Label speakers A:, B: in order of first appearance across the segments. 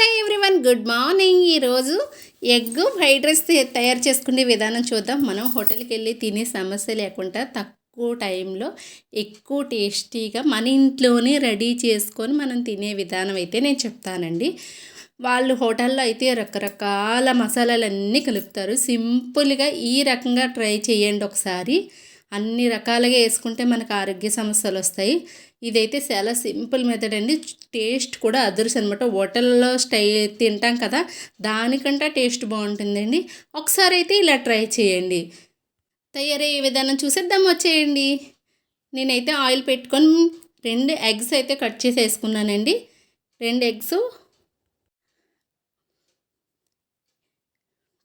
A: Hello everyone good morning ఈరోజు egg fried rice తయారు చేసుకునే విధానం చూద్దాం. మనం హోటల్కి వెళ్ళి తినే సమస్య లేకుండా తక్కువ టైంలో ఎక్కువ టేస్టీగా మన ఇంట్లోనే రెడీ చేసుకొని మనం తినే విధానం అయితే నేను చెప్తానండి. వాళ్ళు హోటల్లో అయితే రకరకాల మసాలాలన్నీ కలుపుతారు. సింపుల్గా ఈ రకంగా ట్రై చేయండి ఒకసారి. అన్ని రకాలుగా వేసుకుంటే మనకు ఆరోగ్య సమస్యలు వస్తాయి. ఇదైతే చాలా సింపుల్ మెథడ్ అండి. టేస్ట్ కూడా అదుర్స్ అనమాట హోటల్లో స్టై తింటాం కదా దానికంటే టేస్ట్ బాగుంటుందండి. ఒకసారి అయితే ఇలా ట్రై చేయండి. తయారయ్యే విధానం చూసేద్దాం వచ్చేయండి. నేనైతే ఆయిల్ పెట్టుకొని రెండు ఎగ్స్ అయితే కట్ చేసి వేసుకున్నానండి రెండు ఎగ్స్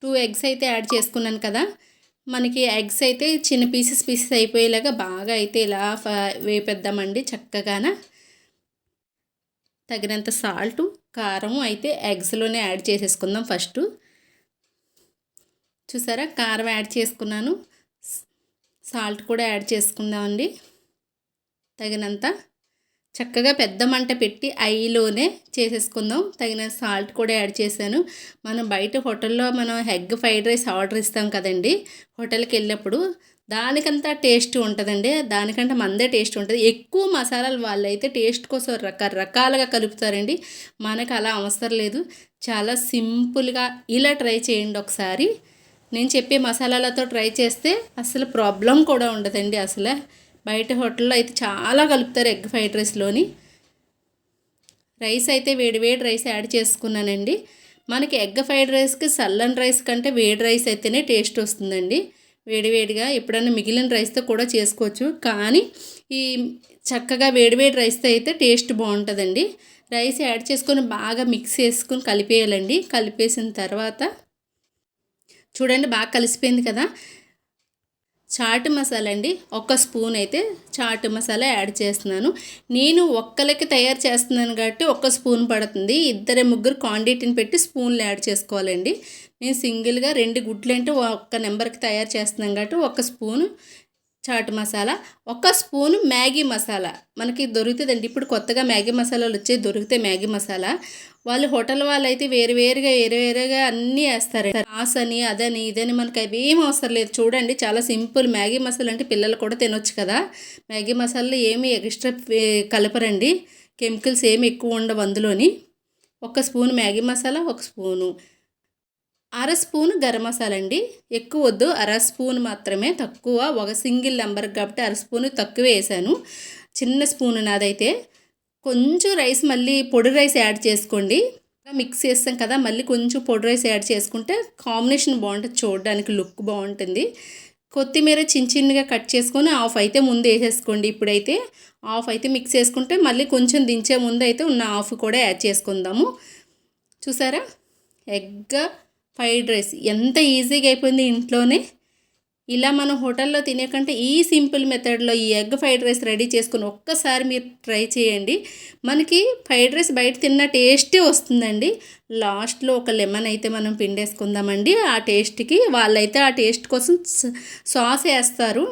A: టూ ఎగ్స్ అయితే యాడ్ చేసుకున్నాను కదా. మనకి ఎగ్స్ అయితే చిన్న పీసెస్ పీసెస్ అయిపోయేలాగా బాగా అయితే ఇలా వేపేద్దామండి చక్కగాన. తగినంత సాల్ట్ కారం అయితే ఎగ్స్లోనే యాడ్ చేసేసుకుందాం ఫస్ట్. చూసారా? కారం యాడ్ చేసుకున్నాను. సాల్ట్ కూడా యాడ్ చేసుకుందామండి. తగినంత చక్కగా పెద్ద మంట పెట్టి ఐలోనే చేసేసుకుందాం. తగిన సాల్ట్ కూడా యాడ్ చేశాను. మనం బయట హోటల్లో మనం ఎగ్ ఫ్రైడ్ రైస్ ఆర్డర్ ఇస్తాం కదండి. హోటల్కి వెళ్ళినప్పుడు దానికంతా టేస్ట్ ఉంటుందండి. దానికంటే మందే టేస్ట్ ఉంటుంది. ఎక్కువ మసాలాలు వాళ్ళు అయితే టేస్ట్ కోసం రకరకాలుగా కలుపుతారండి. మనకు అలా అవసరం లేదు. చాలా సింపుల్గా ఇలా ట్రై చేయండి ఒకసారి. నేను చెప్పే మసాలాలతో ట్రై చేస్తే అసలు ప్రాబ్లం కూడా ఉండదండి అసలు. బయట హోటల్లో అయితే చాలా కలుపుతారు ఎగ్ ఫ్రైడ్ రైస్లోని. రైస్ అయితే వేడి వేడి రైస్ యాడ్ చేసుకున్నానండి. మనకి ఎగ్ ఫ్రైడ్ రైస్కి సల్లన్ రైస్ కంటే వేడి రైస్ అయితేనే టేస్ట్ వస్తుందండి. వేడివేడిగా ఎప్పుడైనా మిగిలిన రైస్తో కూడా చేసుకోవచ్చు. కానీ ఈ చక్కగా వేడివేడి రైస్తో అయితే టేస్ట్ బాగుంటుందండి. రైస్ యాడ్ చేసుకొని బాగా మిక్స్ చేసుకొని కలిపేయాలండి. కలిపేసిన తర్వాత చూడండి బాగా కలిసిపోయింది కదా. చాట్ మసాలా అండి. ఒక స్పూన్ అయితే చాట్ మసాలా యాడ్ చేస్తున్నాను. నేను ఒక్కలకి తయారు చేస్తున్నాను కాబట్టి ఒక్క స్పూన్ పడుతుంది. ఇద్దరు ముగ్గురు క్వాంటిటీని పెట్టి స్పూన్లు యాడ్ చేసుకోవాలండి. నేను సింగిల్గా రెండు గుడ్లు అంటే ఒక్క నెంబర్కి తయారు చేస్తున్నాను కాబట్టి ఒక స్పూను చాట్ మసాలా ఒక స్పూన్ మ్యాగీ మసాలా. మనకి దొరుకుతుందండి. ఇప్పుడు కొత్తగా మ్యాగీ మసాలాలు వచ్చే దొరికితే మ్యాగీ మసాలా. వాళ్ళు హోటల్ వాళ్ళు అయితే వేరు వేరుగా వేరు వేరుగా అన్నీ వేస్తారు. సాస్ అని అదని ఇదని మనకి అవి ఏం అవసరం లేదు. చూడండి చాలా సింపుల్. మ్యాగీ మసాలా అంటే పిల్లలు కూడా తినొచ్చు కదా. మ్యాగీ మసాలాలో ఏమి ఎక్స్ట్రా కలపరండి. కెమికల్స్ ఏమి ఎక్కువ ఉండవు అందులోని. ఒక స్పూన్ మ్యాగీ మసాలా ఒక స్పూను. అర స్పూన్ గరం మసాలా అండి. ఎక్కువ వద్దు. అర స్పూన్ మాత్రమే తక్కువ. ఒక సింగిల్ నెంబర్ కాబట్టి అర స్పూన్ తక్కువ వేసాను. చిన్న స్పూన్ నాదైతే. కొంచెం రైస్ మళ్ళీ పొడి రైస్ యాడ్ చేసుకోండి. మిక్స్ చేస్తాం కదా మళ్ళీ కొంచెం పొడి రైస్ యాడ్ చేసుకుంటే కాంబినేషన్ బాగుంటుంది చూడడానికి లుక్ బాగుంటుంది. కొత్తిమీర చిన్న చిన్నగా కట్ చేసుకొని ఆఫ్ అయితే ముందు వేసేసుకోండి ఇప్పుడైతే. ఆఫ్ అయితే మిక్స్ చేసుకుంటే మళ్ళీ కొంచెం దించే ముందు అయితే ఉన్న ఆఫ్ కూడా యాడ్ చేసుకుందాము. చూసారా? ఎగ్ ఫ్రైడ్ రైస్ ఎంత ఈజీగా అయిపోయింది ఇంట్లోనే. ఇలా మనం హోటల్లో తినే కంటే ఈ సింపుల్ మెథడ్లో ఈ ఎగ్ ఫ్రైడ్ రైస్ రెడీ చేసుకుని ఒక్కసారి మీరు ట్రై చేయండి. మనకి ఫ్రైడ్ రైస్ బయట తిన్న టేస్టే వస్తుందండి. లాస్ట్లో ఒక లెమన్ అయితే మనం పిండేసుకుందామండి. ఆ టేస్ట్కి వాళ్ళైతే ఆ టేస్ట్ కోసం సాస్ వేస్తారు.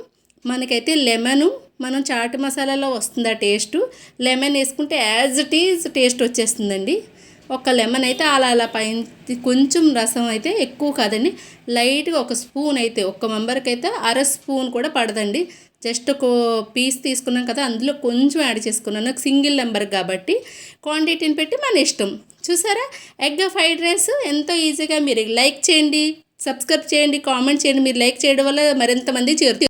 A: మనకైతే లెమను మనం చాట్ మసాలాలో వస్తుంది ఆ టేస్ట్. లెమన్ వేసుకుంటే యాజ్ ఇట్ ఈజ్ టేస్ట్ వచ్చేస్తుందండి. ఒక లెమన్ అయితే అలా అలా పైన కొంచెం రసం అయితే ఎక్కువ కాదండి. లైట్గా ఒక స్పూన్ అయితే ఒక మెంబర్కి అయితే అర స్పూన్ కూడా పడదండి. జస్ట్ ఒక పీస్ తీసుకున్నాం కదా అందులో కొంచెం యాడ్ చేసుకున్నాను. సింగిల్ నెంబర్ కాబట్టి క్వాంటిటీని పెట్టి మన ఇష్టం. చూసారా? ఎగ్ ఫ్రైడ్ రైస్ ఎంతో ఈజీగా మీరు లైక్ చేయండి సబ్స్క్రైబ్ చేయండి కామెంట్ చేయండి. మీరు లైక్ చేయడం వల్ల మరింతమంది చేరుతుంది